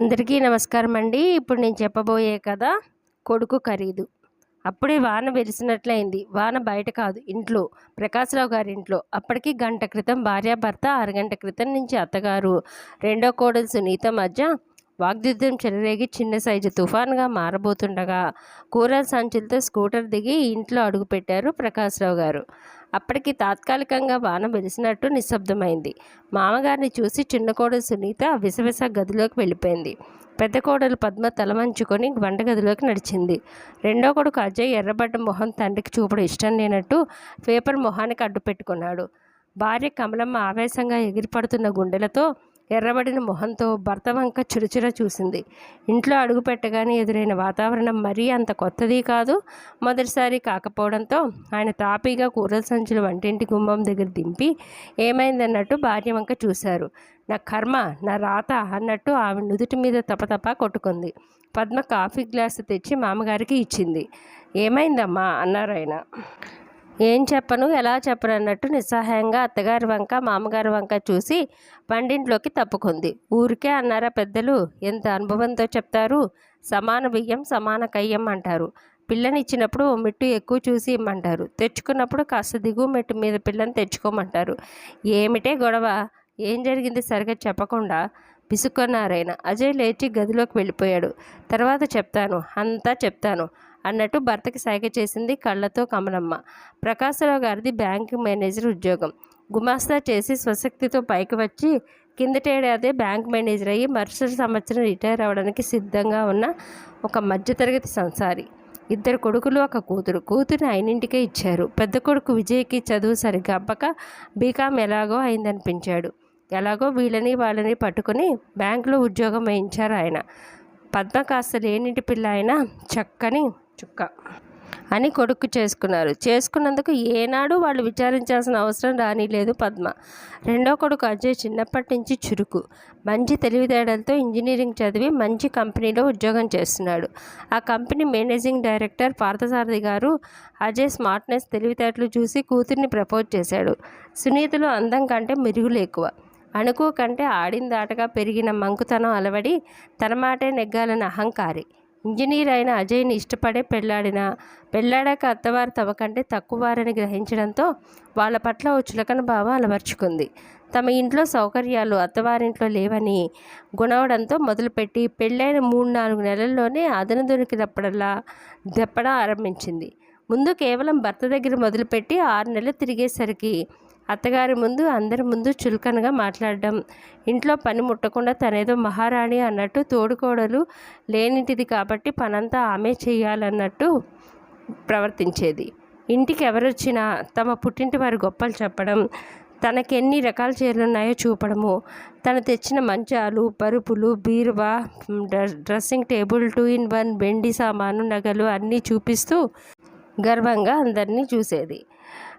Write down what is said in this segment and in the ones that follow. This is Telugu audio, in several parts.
అందరికీ నమస్కారం అండి. ఇప్పుడు నేను చెప్పబోయే కథ కొడుకు ఖరీదు. అప్పుడే వాన వెలిసినట్లయింది వాన బయట కాదు ఇంట్లో. ప్రకాశ్రావు గారి ఇంట్లో. అప్పటికి గంట క్రితం భార్యాభర్త అరగంట క్రితం నుంచి అత్తగారు రెండో కోడలు సునీత మధ్య వాగ్యుద్ధం చెలరేగి చిన్న సైజు తుఫాన్గా మారబోతుండగా కూరల సంచులతో స్కూటర్ దిగి ఇంట్లో అడుగుపెట్టారు ప్రకాశ్రావు గారు. అప్పటికి తాత్కాలికంగా వాన వెలిసినట్టు నిశ్శబ్దమైంది. మామగారిని చూసి చిన్న కోడలు సునీత విసవిస గదిలోకి వెళ్ళిపోయింది. పెద్ద కోడలు పద్మ తలమంచుకొని వంటగదిలోకి నడిచింది. రెండో కొడుకు అజయ్ ఎర్రబడ్డ మొహం తండ్రికి చూపడం ఇష్టం లేనట్టు పేపర్ మొహానికి అడ్డు పెట్టుకున్నాడు భార్య కమలమ్మ ఆవేశంగా ఎగిరిపడుతున్న గుండెలతో ఎర్రబడిన మొహంతో భర్త వంక చురుచుర చూసింది. ఇంట్లో అడుగు పెట్టగానే ఎదురైన వాతావరణం మరీ అంత కొత్తది కాదు. మొదటిసారి కాకపోవడంతో ఆయన తాపీగా కూరల సంచులు వంటింటి గుమ్మం దగ్గర దింపి ఏమైందన్నట్టు భార్య వంక చూశారు. నా కర్మ నా రాత అన్నట్టు ఆమె నుదుటి మీద తపతపా కొట్టుకుంది. పద్మ కాఫీ గ్లాసు తెచ్చి మామగారికి ఇచ్చింది. ఏమైందమ్మా? అన్నారు ఆయన. ఏం చెప్పను ఎలా చెప్పను అన్నట్టు నిస్సహాయంగా అత్తగారి వంక మామగారి వంక చూసి వండింట్లోకి తప్పుకుంది. ఊరికే అన్నారా పెద్దలు ఎంత అనుభవంతో చెప్తారు? సమాన బియ్యం సమాన కయ్యం అంటారు. పిల్లనిచ్చినప్పుడు ఓ మెట్టు ఎక్కువ చూసి ఇమ్మంటారు. తెచ్చుకున్నప్పుడు కాస్త దిగువ మెట్టు మీద పిల్లని తెచ్చుకోమంటారు. ఏమిటే గొడవ? ఏం జరిగింది సరిగ్గా చెప్పకుండా? పిసుక్కున్నారాయన అజయ్ లేచి గదిలోకి వెళ్ళిపోయాడు. తర్వాత చెప్తాను అంతా చెప్తాను. అన్నట్టు భర్తకి సైగ చేసింది కళ్ళతో కమలమ్మ. ప్రకాశరావు గారిది బ్యాంకు మేనేజర్ ఉద్యోగం. గుమాస్తా చేసి స్వశక్తితో పైకి వచ్చి కిందటేడాదే బ్యాంక్ మేనేజర్ అయ్యి మరుసటి సంవత్సరం రిటైర్ అవ్వడానికి సిద్ధంగా ఉన్న ఒక మధ్యతరగతి సంసారి. ఇద్దరు కొడుకులు ఒక కూతురు. కూతురు అయినింటికే ఇచ్చారు. పెద్ద కొడుకు విజయ్కి చదువు సరిగ్గా అబ్బక బీకామ్ ఎలాగో అయిందనిపించాడు. ఎలాగో వీళ్ళని వాళ్ళని పట్టుకుని బ్యాంకులో ఉద్యోగం వేయించారు ఆయన. పద్మ కాస్త లేనింటి పిల్ల అయినా చక్కని చుక్క అని కొడుకు చేసుకున్నారు. చేసుకున్నందుకు ఏనాడు వాళ్ళు విచారించాల్సిన అవసరం రానిలేదు పద్మ. రెండో కొడుకు అజయ్ చిన్నప్పటి నుంచి చురుకు. మంచి తెలివితేడలతో ఇంజనీరింగ్ చదివి మంచి కంపెనీలో ఉద్యోగం చేస్తున్నాడు. ఆ కంపెనీ మేనేజింగ్ డైరెక్టర్ పార్థసారథి గారు అజయ్ స్మార్ట్నెస్ తెలివితేటలు చూసి కూతుర్ని ప్రపోజ్ చేశాడు. సునీతలో అందం కంటే మెరుగులు ఎక్కువ. అణుకు కంటే ఆడిందాటగా పెరిగిన మంకుతనం అలవడి తన మాటే నెగ్గాలని అహంకారి. ఇంజనీర్ అయిన అజయ్ని ఇష్టపడే పెళ్ళాడిన పెళ్ళాడాక అత్తవారు తమ కంటే తక్కువారని గ్రహించడంతో వాళ్ళ పట్ల ఓ చులకన భావం అలవర్చుకుంది. తమ ఇంట్లో సౌకర్యాలు అత్తవారింట్లో లేవని గుణవడంతో మొదలుపెట్టి పెళ్ళైన మూడు నాలుగు నెలల్లోనే అదన దొరికినప్పుడల్లా దెప్పడం ఆరంభించింది. ముందు కేవలం భర్త దగ్గర మొదలుపెట్టి ఆరు నెలలు తిరిగేసరికి అత్తగారి ముందు అందరి ముందు చులకనగా మాట్లాడడం. ఇంట్లో పని ముట్టకుండా తనేదో మహారాణి అన్నట్టు తోడుకోడలు లేనింటిది కాబట్టి పనంతా ఆమె చేయాలన్నట్టు ప్రవర్తించేది. ఇంటికి ఎవరొచ్చినా తమ పుట్టింటి వారి గొప్పలు చెప్పడం తనకెన్ని రకాల చీరలు ఉన్నాయో చూపడము. తను తెచ్చిన మంచాలు పరుపులు బీరువా dressing table two in one వెండి సామాను నగలు అన్నీ చూపిస్తూ గర్వంగా అందరినీ చూసేది.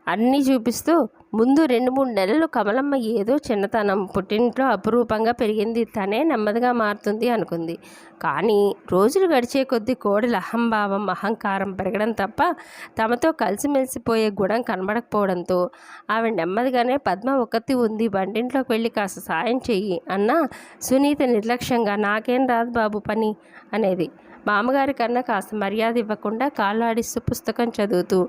అన్నీ చూపిస్తూ ముందు రెండు మూడు నెలలు కమలమ్మ ఏదో చిన్నతనం పుట్టింట్లో అపురూపంగా పెరిగింది తనే నెమ్మదిగా మారుతుంది అనుకుంది. కానీ రోజులు గడిచే కొద్దీ కోడల అహంభావం అహంకారం పెరగడం తప్ప తమతో కలిసిమెలిసిపోయే గుణం కనబడకపోవడంతో ఆవిడ నెమ్మదిగానే పద్మ ఒకతి ఉంది వంటింట్లోకి వెళ్ళి కాస్త సాయం చెయ్యి అన్న సునీత నిర్లక్ష్యంగా నాకేం రాదు బాబు పని అనేది మామగారి కన్నా కాస్త మర్యాద ఇవ్వకుండా కాళ్ళాడిస్తూ పుస్తకం చదువుతూ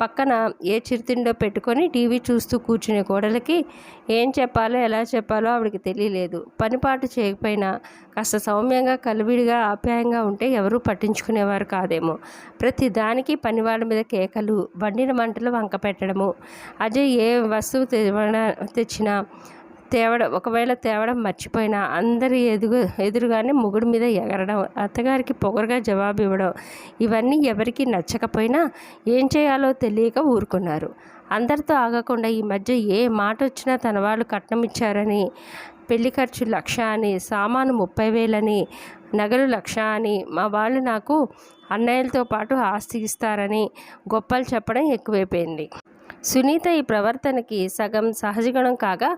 పక్కన ఏ చిరుతిండో పెట్టుకొని టీవీ చూస్తూ కూర్చునే కోడలికి ఏం చెప్పాలో ఎలా చెప్పాలో ఆవిడకి తెలియలేదు. పనిపాటు చేయకపోయినా కాస్త సౌమ్యంగా కలివిడిగా ఆప్యాయంగా ఉంటే ఎవరూ పట్టించుకునేవారు కాదేమో. ప్రతి దానికి పనివాళ్ళ మీద కేకలు వండిన మంటలు వంక పెట్టడము. అజయ్ ఏ వస్తువు తెచ్చినా తేవడం ఒకవేళ తేవడం మర్చిపోయినా అందరి ఎదుగు ఎదురుగానే ముగుడు మీద ఎగరడం అత్తగారికి పొగరుగా జవాబు ఇవ్వడం ఇవన్నీ ఎవరికి నచ్చకపోయినా ఏం చేయాలో తెలియక ఊరుకున్నారు. అందరితో ఆగకుండా ఈ మధ్య ఏ మాట వచ్చినా తన వాళ్ళు కట్నం ఇచ్చారని పెళ్ళి ఖర్చు లక్ష అని సామాను ముప్పై వేలని నగలు లక్ష అని మా వాళ్ళు నాకు అన్నయ్యలతో పాటు ఆస్తి ఇస్తారని గొప్పలు చెప్పడం ఎక్కువైపోయింది. సునీత ఈ ప్రవర్తనకి సగం సహజగుణం కాగా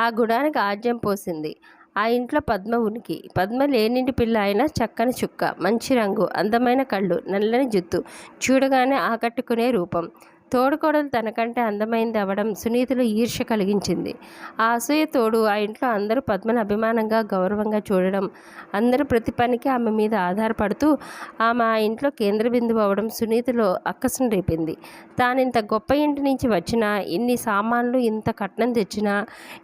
ఆ గుణానికి ఆజ్యం పోసింది. ఆ ఇంట్లో పద్మ ఉనికి. పద్మ లేనింటి పిల్ల అయిన చక్కని చుక్క మంచి రంగు అందమైన కళ్ళు నల్లని జుత్తు చూడగానే ఆకట్టుకునే రూపం. తోడుకోడలు తనకంటే అందమైంది అవ్వడం సునీతలో ఈర్ష్య కలిగించింది. ఆ అసూయ తోడు ఆ ఇంట్లో అందరూ పద్మను అభిమానంగా గౌరవంగా చూడడం అందరూ ప్రతి పనికి ఆమె మీద ఆధారపడుతూ ఆమె ఆ ఇంట్లో కేంద్ర బిందువు అవ్వడం సునీతలో అక్కసం రేపింది. తాను ఇంత గొప్ప ఇంటి నుంచి వచ్చినా ఇన్ని సామాన్లు ఇంత కట్నం తెచ్చినా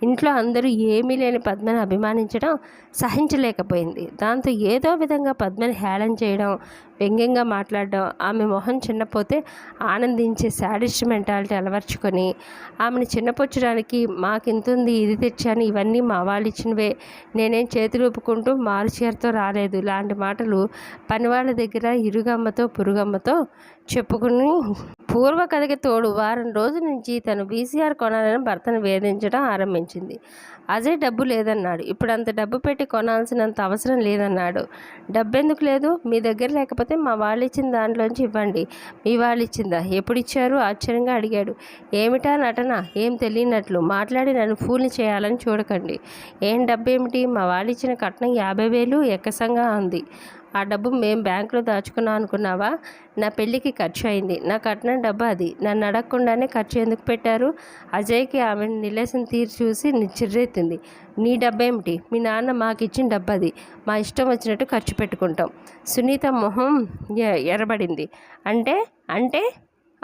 ఇంట్లో అందరూ ఏమీ లేని పద్మను అభిమానించడం సహించలేకపోయింది. దాంతో ఏదో విధంగా పద్మని హేళన చేయడం వ్యంగ్యంగా మాట్లాడడం ఆమె మొహం చిన్నపోతే ఆనందించే శాడిస్ట్ మెంటాలిటీ అలవర్చుకొని ఆమెను చిన్నపుచ్చడానికి మాకింతుంది ఇది తెచ్చాను ఇవన్నీ మా వాళ్ళు ఇచ్చినవే నేనేం చేతులు ఊపుకుంటూ మారు రాలేదు. లాంటి మాటలు పనివాళ్ళ దగ్గర ఇరుగమ్మతో పురుగమ్మతో చెప్పుకుని పూర్వ కథకి తోడు వారం రోజుల నుంచి తను వీసీఆర్ కొనాలని భర్తను వేధించడం ఆరంభించింది. అజయ్ డబ్బు లేదన్నాడు. ఇప్పుడు అంత డబ్బు పెట్టి కొనాల్సినంత అవసరం లేదన్నాడు. డబ్బు ఎందుకు లేదు? మీ దగ్గర లేకపోతే మా వాళ్ళు ఇచ్చిన దాంట్లోంచి ఇవ్వండి. మీ వాళ్ళు ఇచ్చిందా ఎప్పుడు ఇచ్చారు ఆశ్చర్యంగా అడిగాడు. ఏమిటా నటన? ఏం తెలియనట్లు. మాట్లాడి నన్ను ఫూల్ని చేయాలని చూడకండి. ఏం డబ్బు ఏమిటి మా వాళ్ళు ఇచ్చిన కట్నం యాభై వేలు ఎక్కసంగా ఉంది. ఆ డబ్బు మేము బ్యాంకులో దాచుకున్నాం అనుకున్నావా? నా పెళ్ళికి ఖర్చు అయింది నా కట్టిన డబ్బు అది. నన్ను అడగకుండానే ఖర్చు ఎందుకు పెట్టారు? అజయ్కి ఆమె నిలేసిన తీరు చూసి చిర్రెత్తింది నీ డబ్బేమిటి? మీ నాన్న మాకు ఇచ్చిన డబ్బు అది మా ఇష్టం వచ్చినట్టు ఖర్చు పెట్టుకుంటాం. సునీత మొహం ఎ- అంటే? అంటే?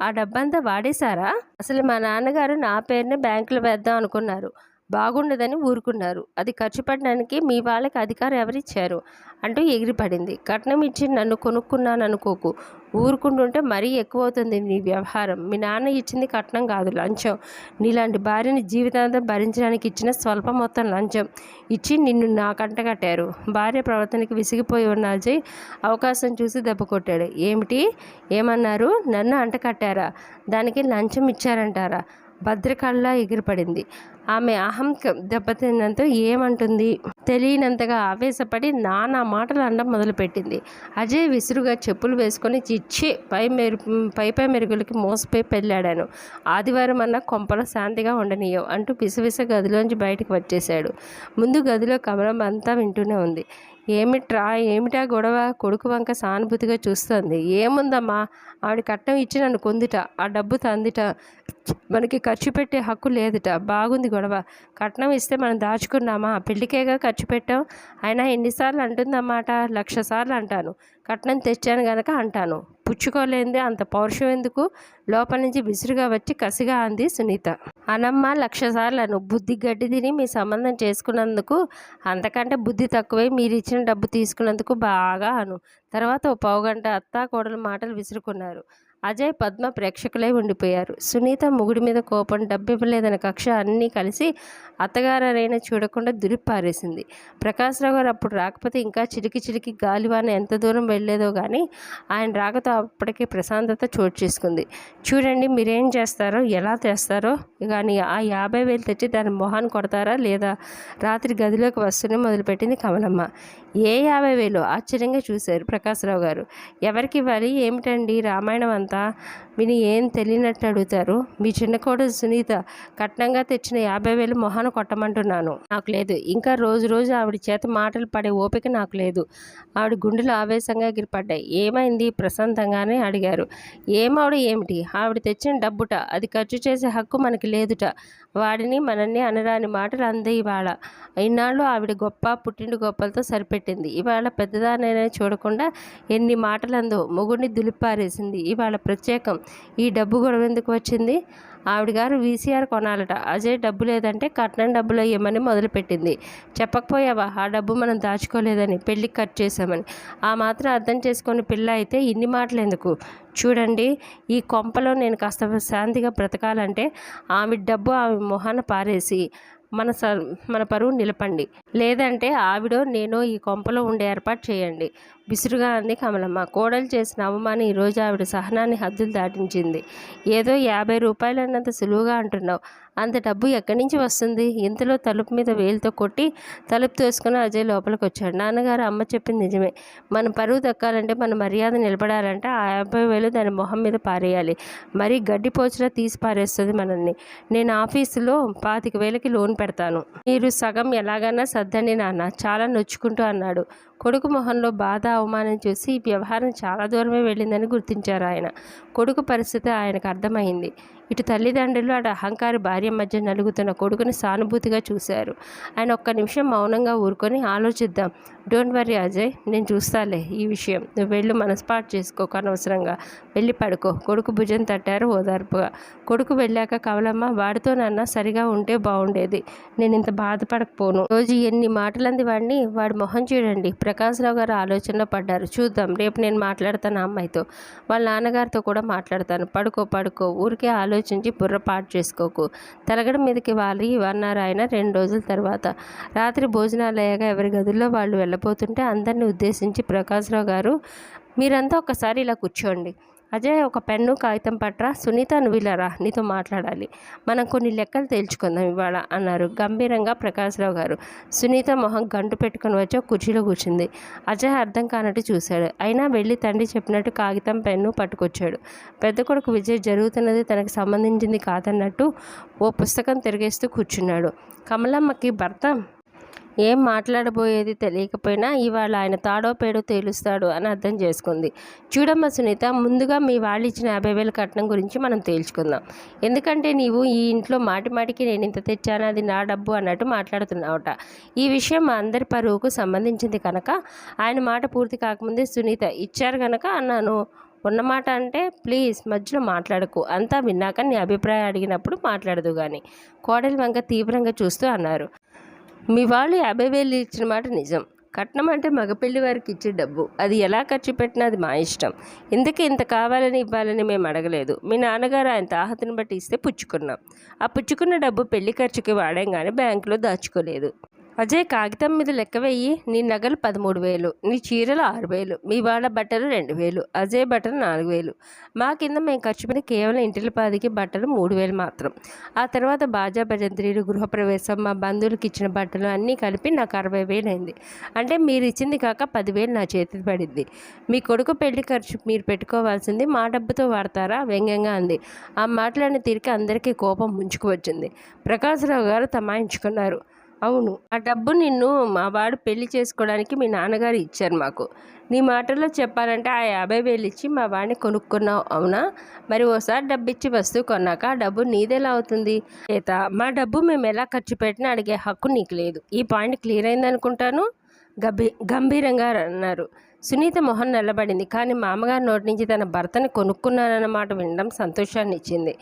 ఆ డబ్బంతా వాడేశారా? అసలు మా నాన్నగారు నా పేరునే బ్యాంకులో వేద్దాం అనుకున్నారు. బాగుండదని ఊరుకున్నారు. అది ఖర్చు పెట్టడానికి మీ వాళ్ళకి అధికారం ఎవరిచ్చారు? అంటూ ఎగిరిపడింది. కట్నం ఇచ్చి నన్ను కొనుక్కున్నాను అనుకోకు ఊరుకుంటుంటే మరీ ఎక్కువ అవుతుంది నీ వ్యవహారం. మీ నాన్న ఇచ్చింది కట్నం కాదు లంచం. నీలాంటి భార్యని జీవితాంతం భరించడానికి ఇచ్చిన స్వల్ప మొత్తం లంచం. ఇచ్చి నిన్ను నా కంట కట్టారు. భార్య ప్రవర్తనకి విసిగిపోయి ఉన్న అజయ్ అవకాశం చూసి దెబ్బ కొట్టాడు. ఏమిటి? ఏమన్నారు? నన్ను అంట కట్టారా? దానికి లంచం ఇచ్చారంటారా? భద్రకళ్ళ ఎగిరిపడింది. ఆమె అహం క- దెబ్బతిన్నంతో ఏమంటుంది? తెలియనంతగా ఆవేశపడి నానా మాటలు అనడం మొదలుపెట్టింది. అజయ్ విసురుగా చెప్పులు వేసుకొని చిచ్చి పై మెరు పై పై మెరుగులకి మోసపోయి పెళ్ళాడాను. ఆదివారం అన్న కొంపల శాంతిగా ఉండనీయం అంటూ పిసవిస గదిలోంచి బయటకు వచ్చేశాడు. ముందు గదిలో కమలం అంతా వింటూనే ఉంది. ఏమిట్రా ఏమిటా గొడవ? కొడుకు వంక సానుభూతిగా చూస్తోంది. ఏముందమ్మా? ఆవిడ కట్నం ఇచ్చి నన్ను కొందిట. ఆ డబ్బు తందిట. మనకి ఖర్చు పెట్టే హక్కు లేదుట. బాగుంది గొడవ. కట్నం ఇస్తే మనం దాచుకున్నామా? పెళ్ళికేగా ఖర్చు పెట్టాం అయినా ఎన్నిసార్లు అంటుందన్నమాట? లక్ష సార్లు అంటాను. కట్నం తెచ్చాను గనక అంటాను. పుచ్చుకోలేంది అంత పౌరుషం ఎందుకు? లోపల నుంచి విసురుగా వచ్చి కసిగా అంది సునీత. అనమ్మ లక్షసార్లను. బుద్ధి గడ్డి తిని మీ సంబంధం చేసుకున్నందుకు అంతకంటే బుద్ధి తక్కువై మీరు ఇచ్చిన డబ్బు తీసుకున్నందుకు బాగా అను. తర్వాత ఓ పావుగంట అత్తా కోడలు మాటలు విసురుకున్నారు. అజయ్ పద్మ ప్రేక్షకులై ఉండిపోయారు. సునీత ముగుడి మీద కోపం డబ్బివ్వలేదన్న కక్ష అన్నీ కలిసి అత్తగారైనా చూడకుండా దురిపారేసింది ప్రకాశ్రావు గారు అప్పుడు రాకపోతే ఇంకా చిలికి చిలికి గాలివాన ఎంత దూరం వెళ్ళేదో కానీ ఆయన రాకతో అప్పటికే ప్రశాంతత చోటు చేసుకుంది. చూడండి మీరేం చేస్తారో ఎలా చేస్తారో కానీ ఆ యాభై వేలు తెచ్చి దాని మొహాన్ని కొడతారా లేదా? రాత్రి గదిలోకి వస్తూనే మొదలుపెట్టింది కమలమ్మ. ఏ యాభై వేలు? ఆశ్చర్యంగా చూశారు ప్రకాశ్రావు గారు. ఎవరికి ఇవ్వాలి? ఏమిటండి రామాయణం అంతా? విని ఏం తెలియనట్టు అడుగుతారు? మీ చిన్న కోడలు సునీత కట్నంగా తెచ్చిన యాభై వేలు మొహాన కొట్టమంటున్నాను. నాకు లేదు. ఇంకా రోజు రోజు ఆవిడ చేత మాటలు పడే ఓపిక నాకు లేదు. ఆవిడ గుండెలు ఆవేశంగా ఎగిరిపడ్డాయి. ఏమైంది? ప్రశాంతంగానే అడిగారు. ఏమావిడ ఏమిటి? ఆవిడ తెచ్చిన డబ్బుట అది ఖర్చు చేసే హక్కు మనకి లేదుట. వాడిని మనల్ని అనరాని మాటలు అందే ఇవాళ. ఇన్నాళ్ళు ఆవిడ గొప్ప పుట్టింటి గొప్పలతో సరిపెట్టింది. ఇవాళ పెద్దదానైనా చూడకుండా ఎన్ని మాటలందో మొగుడిని దులిపారేసింది. ఇవాళ ప్రత్యేకం. ఈ డబ్బు గొడవ ఎందుకు వచ్చింది? ఆవిడ గారు వీసీఆర్ కొనాలట. అజయ్ డబ్బు లేదంటే కట్నం డబ్బులు ఇవ్వమని మొదలుపెట్టింది. చెప్పకపోయావా? ఆ డబ్బు మనం దాచుకోలేదని పెళ్ళికి ఖర్చు చేసామని ఆ మాత్రం అర్థం చేసుకొని పిల్ల అయితే ఇన్ని మాటలు ఎందుకు చూడండి ఈ కొంపలో నేను కాస్త శాంతిగా బ్రతకాలంటే ఆమె డబ్బు ఆమె మొహాన పారేసి మన స మన పరువు నిలపండి. లేదంటే ఆవిడో నేను ఈ కొంపలో ఉండే ఏర్పాటు చేయండి. విసురుగా అంది కమలమ్మ. కోడలు చేసిన అవమానం ఈరోజు ఆవిడ సహనాన్ని హద్దులు దాటించింది. ఏదో యాభై రూపాయలు అన్నంత సులువుగా అంటున్నావు. అంత డబ్బు ఎక్కడి నుంచి వస్తుంది? ఇంతలో తలుపు మీద వేలుతో కొట్టి తలుపు తోసుకుని అజయ్ లోపలికి వచ్చాడు. నాన్నగారు అమ్మ చెప్పింది నిజమే. మన పరువు దక్కాలంటే మన మర్యాద నిలబడాలంటే ఆ యాభై వేలు దాని మొహం మీద పారేయాలి. మరీ గడ్డి పోచిలా తీసి పారేస్తుంది మనల్ని. నేను ఆఫీసులో పాతిక వేలకి లోన్ పెడతాను. మీరు సగం ఎలాగైనా వద్దండి నాన్న. చాలా నొచ్చుకుంటూ అన్నాడు. కొడుకు మొహంలో బాధ అవమానం చూసి ఈ వ్యవహారం చాలా దూరమే వెళ్ళిందని గుర్తించారు ఆయన. కొడుకు పరిస్థితి ఆయనకు అర్థమైంది. ఇటు తల్లిదండ్రులు అటు అహంకారి భార్య మధ్య నలుగుతున్న కొడుకుని సానుభూతిగా చూశారు. ఆయన ఒక్క నిమిషం మౌనంగా ఊరుకొని ఆలోచిద్దాం. డోంట్ వరీ అజయ్ నేను చూస్తాలే ఈ విషయం. నువ్వు వెళ్ళి మనస్పాటు చేసుకో అనవసరంగా. వెళ్ళి పడుకో కొడుకు భుజం తట్టారు ఓదార్పుగా. కొడుకు వెళ్ళాక కవలమ్మ వాడితో నాన్న సరిగా ఉంటే బాగుండేది నేను ఇంత బాధపడకపోను. రోజు ఎన్ని మాటలంది వాడిని వాడి మొహం చూడండి. ప్రకాశ్రావు గారు ఆలోచనలో పడ్డారు. చూద్దాం రేపు నేను మాట్లాడతాను అమ్మాయితో. వాళ్ళ నాన్నగారితో కూడా మాట్లాడతాను. పడుకో పడుకో. ఊరికే ఆలోచించి బుర్ర పాటు చేసుకోకు. తలగడ మీదకి వాలి అన్నారు ఆయన రెండు రోజుల తర్వాత. రాత్రి భోజనాలు అయ్యాక ఎవరి గదుల్లో వాళ్ళు వెళ్ళబోతుంటే అందరిని ఉద్దేశించి ప్రకాశ్రావు గారు మీరంతా ఒకసారి ఇలా కూర్చోండి. అజయ్ ఒక పెన్ను కాగితం పట్రా? సునీత నువ్వు ఇలా రా నీతో మాట్లాడాలి. మనం కొన్ని లెక్కలు తేల్చుకుందాం ఇవాళ అన్నారు గంభీరంగా ప్రకాశ్రావు గారు. సునీత మొహం గంటు పెట్టుకుని వచ్చి ఒక కుర్చీలో కూర్చుంది. అజయ్ అర్థం కానట్టు చూశాడు. అయినా వెళ్ళి తండ్రి చెప్పినట్టు కాగితం పెన్ను పట్టుకొచ్చాడు. పెద్ద కొడుకు విజయ్ జరుగుతున్నది తనకు సంబంధించింది కాదన్నట్టు ఓ పుస్తకం తిరిగేస్తూ కూర్చున్నాడు. కమలమ్మకి భర్త ఏం మాట్లాడబోయేది తెలియకపోయినా ఇవాళ ఆయన తాడో పేడో తేలుస్తాడు అని అర్థం చేసుకుంది. చూడమ్మ సునీత ముందుగా మీ వాళ్ళు ఇచ్చిన యాభై వేల కట్నం గురించి మనం తేల్చుకుందాం. ఎందుకంటే నీవు ఈ ఇంట్లో మాటి మాటికి నేను ఇంత తెచ్చాను అది నా డబ్బు అన్నట్టు మాట్లాడుతున్నావుట. ఈ విషయం మా అందరి పరువుకు సంబంధించింది కనుక ఆయన మాట పూర్తి కాకముందే సునీత ఇచ్చారు కనుక అన్నాను. ఉన్నమాట అంటే ప్లీజ్ మధ్యలో మాట్లాడకు. అంతా విన్నాక నీ అభిప్రాయం అడిగినప్పుడు మాట్లాడదు కానీ కోడలి వంక తీవ్రంగా చూస్తూ అన్నారు. మీ వాళ్ళు యాభై వేలు ఇచ్చిన మాట నిజం. కట్నం అంటే మగపెళ్ళి వారికి ఇచ్చే డబ్బు. అది ఎలా ఖర్చు పెట్టినా అది మా ఇష్టం. ఎందుకు ఇంత కావాలని ఇవ్వాలని మేము అడగలేదు. మీ నాన్నగారు ఆయన తాహతను బట్టి ఇస్తే పుచ్చుకున్నాం. ఆ పుచ్చుకున్న డబ్బు పెళ్ళి ఖర్చుకి వాడాం కానీ బ్యాంకులో దాచుకోలేదు. అజయ్ కాగితం మీద లెక్క వెయ్యి నీ నగలు పదమూడు వేలు నీ చీరలు ఆరు వేలు మీ వాళ్ళ బట్టలు రెండు వేలు అజయ్ బట్టలు నాలుగు వేలు. మా కింద మేము ఖర్చు పెట్టి కేవలం ఇంటిల పాదికి బట్టలు మూడు వేలు మాత్రం. ఆ తర్వాత బాజా భజంత్రీలు గృహప్రవేశం మా బంధువులకి ఇచ్చిన బట్టలు అన్నీ కలిపి నాకు అరవై వేలు అయింది అంటే మీరు ఇచ్చింది కాక పదివేలు నా చేతికి పడింది. మీ కొడుకు పెళ్ళి ఖర్చు మీరు పెట్టుకోవాల్సింది మా డబ్బుతో వాడతారా? వ్యంగ్యంగా అంది. ఆ మాటలను తిరిగి అందరికీ కోపం ముంచుకు వచ్చింది ప్రకాశ్రావు గారు తమాయించుకున్నారు. అవును. ఆ డబ్బు నిన్ను మా వాడు పెళ్ళి చేసుకోవడానికి మీ నాన్నగారు ఇచ్చారు మాకు. నీ మాటల్లో చెప్పాలంటే ఆ యాభై వేలు ఇచ్చి మా వాడిని కొనుక్కున్నావు అవునా? మరి ఓసారి డబ్బు ఇచ్చి వస్తువు కొన్నాక ఆ డబ్బు నీదెలా అవుతుంది? చేత మా డబ్బు మేము ఎలా ఖర్చు పెట్టినా అడిగే హక్కు నీకు లేదు. ఈ పాయింట్ క్లియర్ అయిందనుకుంటాను? గభీ గంభీరంగా అన్నారు. సునీత మొహం నిలబడింది కానీ మామగారి నోటి నుంచి తన భర్తని కొనుక్కున్నానన్నమాట వినడం సంతోషాన్ని ఇచ్చింది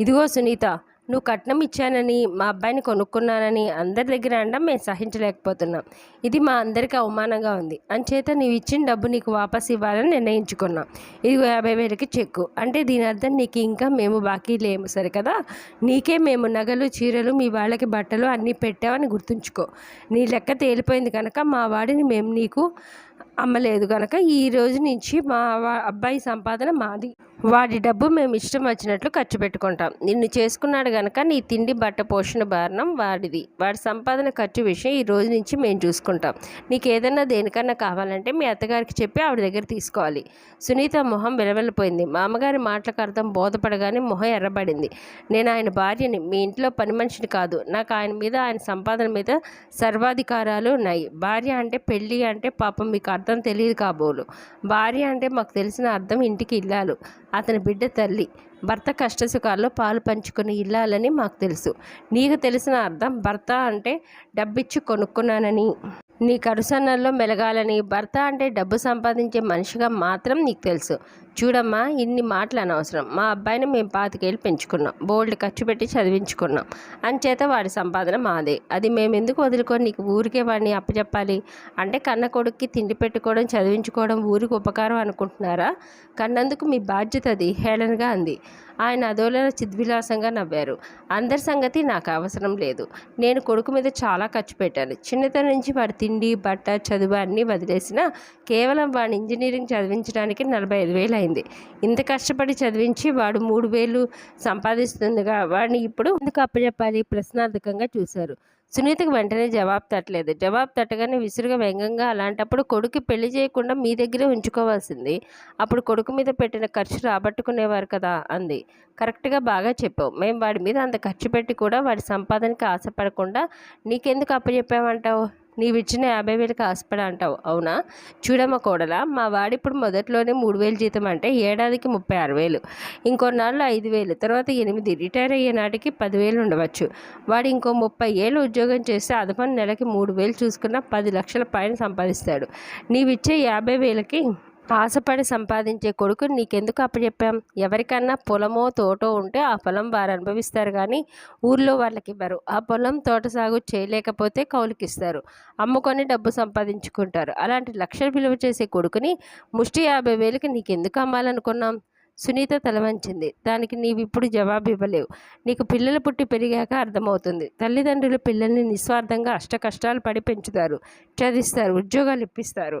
ఇదిగో సునీత నువ్వు కట్నం ఇచ్చానని మా అబ్బాయిని కొనుక్కున్నానని అందరి దగ్గర అనడం మేము సహించలేకపోతున్నాం. ఇది మా అందరికీ అవమానంగా ఉంది. అంచేత నీవు ఇచ్చిన డబ్బు నీకు వాపస్ ఇవ్వాలని నిర్ణయించుకున్నాం. ఇదిగో యాభై వేలకి చెక్కు. అంటే దీని అర్థం నీకు ఇంకా మేము బాకీ లేము సరే కదా నీకే మేము నగలు చీరలు మీ వాళ్ళకి బట్టలు అన్నీ పెట్టామని గుర్తుంచుకో. నీ లెక్క తేలిపోయింది కనుక మా వాడిని మేము నీకు అమ్మలేదు కనుక ఈ రోజు నుంచి మా అబ్బాయి సంపాదన మాది. వాడి డబ్బు మేము ఇష్టం వచ్చినట్లు ఖర్చు పెట్టుకుంటాం. నిన్ను చేసుకున్నాడు గనక నీ తిండి బట్ట పోషణ భారణం వాడిది. వాడి సంపాదన ఖర్చు విషయం ఈ రోజు నుంచి మేము చూసుకుంటాం. నీకు ఏదన్నా దేనికన్నా కావాలంటే మీ అత్తగారికి చెప్పి ఆవిడ దగ్గర తీసుకోవాలి. సునీత మొహం వెలవెళ్ళిపోయింది మామగారి మాటలకు అర్థం బోధపడగానే మొహం ఎర్రబడింది. నేను ఆయన భార్యని మీ ఇంట్లో పని మనిషిని కాదు. నాకు ఆయన మీద ఆయన సంపాదన మీద సర్వాధికారాలు ఉన్నాయి. భార్య అంటే పెళ్ళి అంటే పాపం మీకు అర్థం తెలియదు కాబోలు. భార్య అంటే మాకు తెలిసిన అర్థం ఇంటికి ఇల్లాలు. అతని బిడ్డ తల్లి. భర్త కష్టసుఖాల్లో పాలు పంచుకుని ఇల్లాలని మాకు తెలుసు. నీకు తెలిసిన అర్థం భర్త అంటే డబ్బిచ్చి కొనుక్కున్నానని. నీ కరుసన్నల్లో మెలగాలని భర్త అంటే డబ్బు సంపాదించే మనిషిగా మాత్రం నీకు తెలుసు. చూడమ్మా ఇన్ని మాటలు అనవసరం. మా అబ్బాయిని మేము పాతికేళ్ళు పెంచుకున్నాం. బోల్డ్ ఖర్చు పెట్టి చదివించుకున్నాం. అంచేత వాడి సంపాదన మాదే. అది మేము ఎందుకు వదులుకొని నీకు ఊరికే వాడిని అప్పచెప్పాలి అంటే కన్న కొడుక్కి తిండి పెట్టుకోవడం చదివించుకోవడం ఊరికి ఉపకారం అనుకుంటున్నారా? కన్నందుకు మీ బాధ్యత అది హేళనగా అంది. ఆయన అదోలన చిద్విలాసంగా నవ్వారు. అందరి సంగతి నాకు అవసరం లేదు. నేను కొడుకు మీద చాలా ఖర్చు పెట్టాను. చిన్నతనం నుంచి వాడి తిండి బట్ట చదువు అన్నీ వదిలేసిన కేవలం వాడిని ఇంజనీరింగ్ చదివించడానికి నలభై ఐదు వేలు అయింది. ఇంత కష్టపడి చదివించి వాడు మూడు వేలు సంపాదిస్తుందిగా. వాడిని ఇప్పుడు ఎందుకు అప్పచెప్పాలి ప్రశ్నార్థకంగా చూశారు. సునీతకు వెంటనే జవాబు తట్టలేదు. జవాబు తట్టగానే విసురుగా వ్యంగ్యంగా అలాంటప్పుడు కొడుకు పెళ్ళి చేయకుండా మీ దగ్గరే ఉంచుకోవాల్సింది. అప్పుడు కొడుకు మీద పెట్టిన ఖర్చు రాబట్టుకునేవారు కదా అంది. కరెక్ట్గా బాగా చెప్పావు. మేము వాడి మీద అంత ఖర్చు పెట్టి కూడా వాడి సంపాదనకి ఆశపడకుండా నీకెందుకు అప్పచెప్పామంటావు నీవిచ్చిన యాభై వేలకు ఆశపడ అంటావు. అవునా? చూడమ్మ కోడల మా వాడిప్పుడు మొదట్లోనే మూడు వేలు జీతం అంటే ఏడాదికి ముప్పై ఆరు వేలు. ఇంకొన్నాళ్ళు ఐదు వేలు తర్వాత ఎనిమిది రిటైర్ అయ్యే నాటికి పదివేలు ఉండవచ్చు. వాడు ఇంకో ముప్పై ఏళ్ళు ఉద్యోగం చేస్తే అదపని నెలకి మూడు వేలు చూసుకున్న పది లక్షల పైన సంపాదిస్తాడు. నీవిచ్చే యాభై వేలకి ఆశపడి సంపాదించే కొడుకు నీకెందుకు అప్పచెప్పాం ఎవరికన్నా పొలమో తోటో ఉంటే ఆ పొలం వారు అనుభవిస్తారు కానీ ఊర్లో వాళ్ళకి ఇవ్వరు. ఆ పొలం తోట సాగు చేయలేకపోతే కౌలుకిస్తారు. అమ్ముకొని డబ్బు సంపాదించుకుంటారు. అలాంటి లక్షలు విలువ చేసే కొడుకుని ముష్టి యాభై వేలకి నీకెందుకు అమ్మాలనుకున్నాం? సునీత తలవంచింది. దానికి నీవు ఇప్పుడు జవాబు ఇవ్వలేవు నీకు పిల్లలు పుట్టి పెరిగాక అర్థమవుతుంది. తల్లిదండ్రులు పిల్లల్ని నిస్వార్థంగా అష్ట కష్టాలు పడి పెంచుతారు. చదివిస్తారు. ఉద్యోగాలు ఇప్పిస్తారు.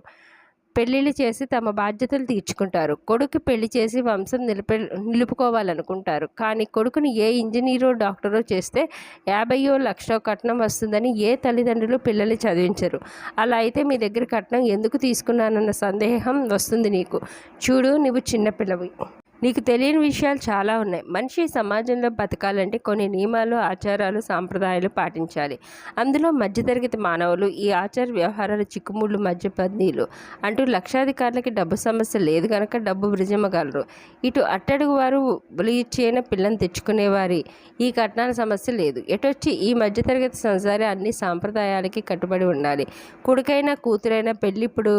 పెళ్ళిళ్ళు చేసి తమ బాధ్యతలు తీర్చుకుంటారు. కొడుకు పెళ్ళి చేసి వంశం నిలిపే నిలుపుకోవాలనుకుంటారు. కానీ కొడుకుని ఏ ఇంజనీరో డాక్టరో చేస్తే యాభైయో లక్షో కట్నం వస్తుందని ఏ తల్లిదండ్రులు పిల్లల్ని చదివించరు. అలా అయితే మీ దగ్గర కట్నం ఎందుకు తీసుకున్నానన్న సందేహం వస్తుంది నీకు. చూడు నువ్వు చిన్నపిల్లవి నీకు తెలియని విషయాలు చాలా ఉన్నాయి. మనిషి సమాజంలో బతకాలంటే కొన్ని నియమాలు ఆచారాలు సాంప్రదాయాలు పాటించాలి. అందులో మధ్యతరగతి మానవులు ఈ ఆచార వ్యవహారాలు చిక్కుముళ్ళు మధ్య పన్నీలు అంటూ లక్షాధికారులకి డబ్బు సమస్య లేదు కనుక డబ్బు వృజమ్మగలరు ఇటు అట్టడుగు వారు బలి ఇచ్చేన పిల్లని తెచ్చుకునేవారి ఈ కట్నాల సమస్య లేదు. ఎటొచ్చి ఈ మధ్యతరగతి సంసారి అన్ని సాంప్రదాయాలకి కట్టుబడి ఉండాలి? కొడుకైనా కూతురైనా పెళ్ళి ఇప్పుడు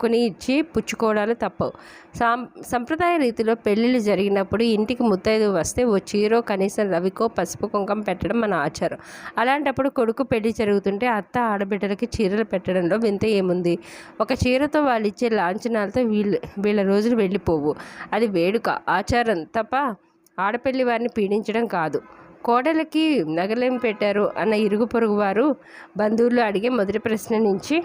కొని ఇచ్చి పుచ్చుకోవడాలు తప్పవు. సాం సంప్రదాయ రీతిలో పెళ్ళిళ్ళు జరిగినప్పుడు ఇంటికి ముత్తైదు వస్తే ఓ చీరో కనీసం రవికో పసుపు కుంకం పెట్టడం మన ఆచారం. అలాంటప్పుడు కొడుకు పెళ్ళి జరుగుతుంటే అత్త ఆడబిడ్డలకి చీరలు పెట్టడంలో వింత ఏముంది? ఒక చీరతో వాళ్ళు ఇచ్చే లాంఛనాలతో వీళ్ళు వీళ్ళ రోజులు వెళ్ళిపోవు. అది వేడుక ఆచారం తప్ప ఆడపల్లి వారిని పీడించడం కాదు. కోడలకి నగలేం పెట్టారు అన్న ఇరుగు పొరుగు వారు బంధువులు అడిగే మొదటి ప్రశ్న నుంచి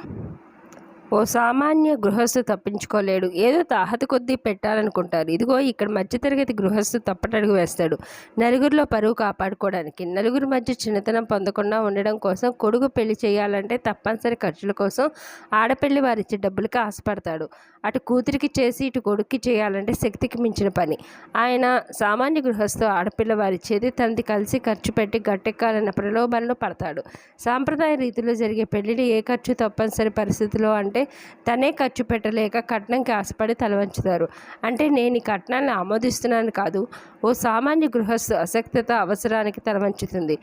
ఓ సామాన్య గృహస్థు తప్పించుకోలేడు. ఏదో తాహత కొద్దీ పెట్టాలనుకుంటారు. ఇదిగో ఇక్కడ మధ్యతరగతి గృహస్థు తప్పటడుగు వేస్తాడు. నలుగురిలో పరువు కాపాడుకోవడానికి నలుగురి మధ్య చిన్నతనం పొందకుండా ఉండడం కోసం కొడుకు పెళ్ళి చేయాలంటే తప్పనిసరి ఖర్చుల కోసం ఆడపిల్లి వారిచ్చే డబ్బులకి ఆశపడతాడు. అటు కూతురికి చేసి ఇటు కొడుక్కి చేయాలంటే శక్తికి మించిన పని. ఆయన సామాన్య గృహస్థు ఆడపిల్ల వారిచ్చేది తనది కలిసి ఖర్చు పెట్టి గట్టెక్కాలన్న ప్రలోభనలో పడతాడు. సాంప్రదాయ రీతిలో జరిగే పెళ్ళిని ఏ ఖర్చు తప్పనిసరి పరిస్థితిలో అంటే తనే ఖర్చు పెట్టలేక కట్నంకి ఆశపడి తలవంచుతారు. అంటే నేను ఈ కట్నాన్ని ఆమోదిస్తున్నాను కాదు ఓ సామాన్య గృహస్థు అసక్తత అవసరానికి తలవంచుతుంది.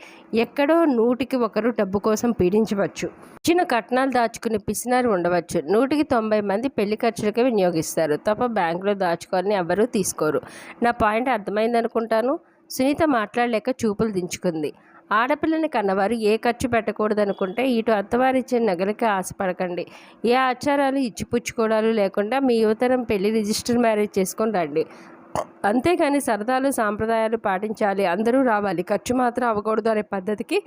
ఎక్కడో నూటికి ఒకరు డబ్బు కోసం పీడించవచ్చు. ఇచ్చిన కట్నాలు దాచుకునే పిసినారు ఉండవచ్చు. నూటికి తొంభై మంది పెళ్ళి ఖర్చులకే వినియోగిస్తారు. తప్ప బ్యాంకులో దాచుకొని ఎవరూ తీసుకోరు. నా పాయింట్ అర్థమైందనుకుంటాను? సునీత మాట్లాడలేక చూపులు దించుకుంది. ఆడపిల్లని కన్నవారు ఏ ఖర్చు పెట్టకూడదనుకుంటే ఇటు అత్తవారిచ్చే నగలకి ఆశపడకండి. ఏ ఆచారాలు ఇచ్చిపుచ్చుకోవడాలు లేకుండా మీ యువతరం పెళ్ళి రిజిస్టర్ మ్యారేజ్ చేసుకొని రండి. అంతేకాని సరదాలు సాంప్రదాయాలు పాటించాలి. అందరూ రావాలి. ఖర్చు మాత్రం అవ్వకూడదు అనే పద్ధతికి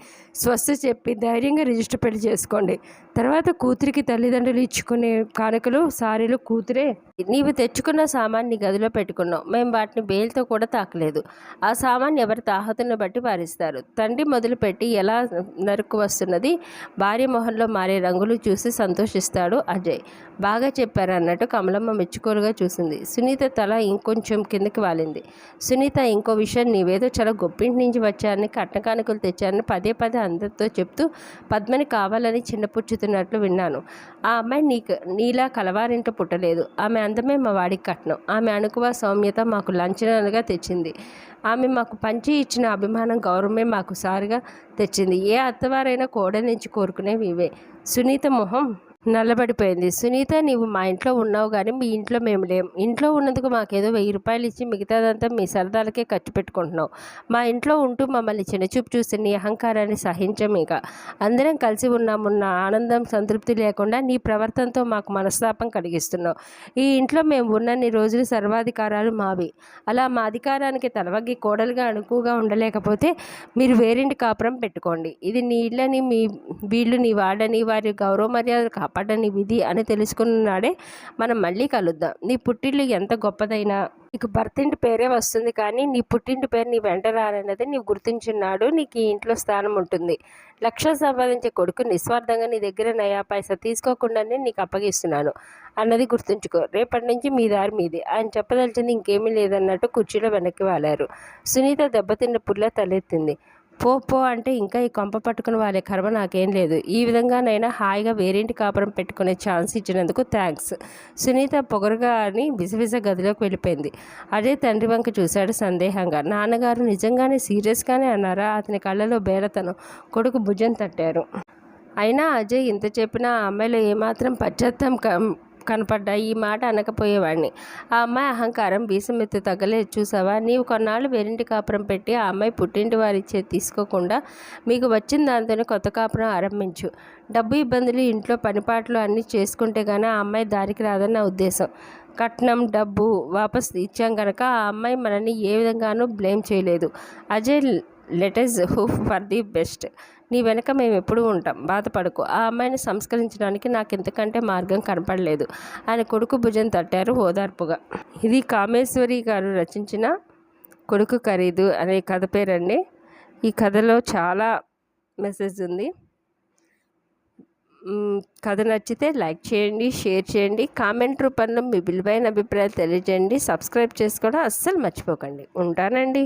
స్వస్థ చెప్పి ధైర్యంగా రిజిస్టర్ పెళ్ళి చేసుకోండి. తర్వాత కూతురికి తల్లిదండ్రులు ఇచ్చుకునే కానుకలు సారీలు కూతురే నీవు తెచ్చుకున్న సామాన్ని గదిలో పెట్టుకున్నావు. మేము వాటిని బేల్తో కూడా తాకలేదు. ఆ సామాన్ ఎవరి తాహతులను బట్టి వారిస్తారు తండ్రి మొదలుపెట్టి ఎలా నరుకు వస్తున్నది? భార్య మొహంలో మారే రంగులు చూసి సంతోషిస్తాడు అజయ్. బాగా చెప్పారు అన్నట్టు కమలమ్మ మెచ్చుకోలుగా చూసింది. సునీత తల ఇంకొంచెం కిందకి వాలింది. సునీత ఇంకో విషయం నీవేదో చాలా గొప్పింటి నుంచి వచ్చారని కట్నకానుకలు తెచ్చారని పదే పదే అందరితో చెప్తూ పద్మని కావాలని చిన్నపుచ్చుతున్నట్లు విన్నాను. ఆ అమ్మాయి నీకు నీలా కలవారింట పుట్టలేదు. ఆమె అందమే మా వాడికి కట్నం. ఆమె అణుకువ సౌమ్యత మాకు లంచనాలుగా తెచ్చింది. ఆమె మాకు పంచి ఇచ్చిన అభిమానం గౌరవమే మాకు సారిగా తెచ్చింది. ఏ అత్తవారైనా కోడ నుంచి కోరుకునేవి ఇవే. సునీత మొహం నల్లబడిపోయింది. సునీత నీవు మా ఇంట్లో ఉన్నావు కానీ మీ ఇంట్లో మేము లేం. ఇంట్లో ఉన్నందుకు మాకేదో వెయ్యి రూపాయలు ఇచ్చి మిగతాదంతా మీ సరదాలకే ఖర్చు పెట్టుకుంటున్నావు. మా ఇంట్లో ఉంటూ మమ్మల్ని చిన్నచూపు చూసి నీ అహంకారాన్ని సహించం ఇక. అందరం కలిసి ఉన్నామున్న ఆనందం సంతృప్తి లేకుండా నీ ప్రవర్తనతో మాకు మనస్తాపం కలిగిస్తున్నావు. ఈ ఇంట్లో మేము ఉన్నన్ని రోజులు సర్వాధికారాలు మావి. అలా మా అధికారానికి తలవగ్గి కోడలుగా అణుకుగా ఉండలేకపోతే మీరు వేరింటి కాపురం పెట్టుకోండి. ఇది నీ ఇళ్ళని మీ వీళ్ళు నీ వాడని వారి గౌరవ మర్యాదలు కాపాడని విధి అని తెలుసుకున్నాడే. మనం మళ్ళీ కలుద్దాం. నీ పుట్టిల్లు ఎంత గొప్పదైనా. నీకు భర్తింటి పేరే వస్తుంది కానీ నీ పుట్టింటి పేరు నీ వెంట రానన్నది నీవు గుర్తించున్నాడు. నీకు ఈ ఇంట్లో స్థానం ఉంటుంది. లక్షలు సంపాదించే కొడుకు నిస్వార్థంగా నీ దగ్గర నయా పైసా తీసుకోకుండానే నీకు అప్పగిస్తున్నాను అన్నది గుర్తుంచుకో. రేపటి నుంచి మీ దారి మీది. ఆయన చెప్పదలిచింది ఇంకేమీ లేదన్నట్టు కుర్చీలో వెనక్కి వాలారు. సునీత దెబ్బతిన్న పుల్ల తలెత్తింది. పో పో అంటే ఇంకా ఈ కొంప పట్టుకుని వాళ్ళే కర్మ నాకేం లేదు. ఈ విధంగానైనా హాయిగా వేరేంటి కాపురం పెట్టుకునే ఛాన్స్ ఇచ్చినందుకు థ్యాంక్స్ సునీత పొగరుగా అని బిసబిస గదిలోకి వెళ్ళిపోయింది. అదే తండ్రి వంక చూశాడు సందేహంగా. నాన్నగారు నిజంగానే సీరియస్గానే అన్నారా? అతని కళ్ళలో బేలతనం కొడుకు భుజం తట్టారు. అయినా అజయ్ ఇంత చెప్పినా ఆ అమ్మాయిలో ఏమాత్రం పశ్చాత్తం కనపడ్డా ఈ మాట అనకపోయేవాడిని ఆ అమ్మాయి అహంకారం బీసమెత్తు తగ్గలేదు చూసావా? నీవు కొన్నాళ్ళు వేరింటి కాపురం పెట్టి ఆ అమ్మాయి పుట్టింటి వారిచ్చే తీసుకోకుండా మీకు వచ్చిన దాంతోనే కొత్త కాపురం ఆరంభించు. డబ్బు ఇబ్బందులు ఇంట్లో పనిపాట్లు అన్నీ చేసుకుంటే కానీ ఆ అమ్మాయి దారికి రాదని నా ఉద్దేశం. కట్నం డబ్బు వాపస్ ఇచ్చాం కనుక ఆ అమ్మాయి మనల్ని ఏ విధంగానూ బ్లేమ్ చేయలేదు. Ajay let's hope for the best. నీ వెనక మేము ఎప్పుడూ ఉంటాం. బాధపడకు. ఆ అమ్మాయిని సంస్కరించడానికి నాకు ఇంతకంటే మార్గం కనపడలేదు. ఆయన కొడుకు భుజం తట్టారు ఓదార్పుగా ఇది కామేశ్వరి గారు రచించిన కొడుకు ఖరీదు అనే కథ పేరండి. ఈ కథలో చాలా మెసేజ్ ఉంది. కథ నచ్చితే లైక్ చేయండి షేర్ చేయండి. కామెంట్ రూపంలో మీ విలువైన అభిప్రాయాలు తెలియజేయండి. సబ్స్క్రైబ్ చేసుకోవడం అస్సలు మర్చిపోకండి. ఉంటానండి.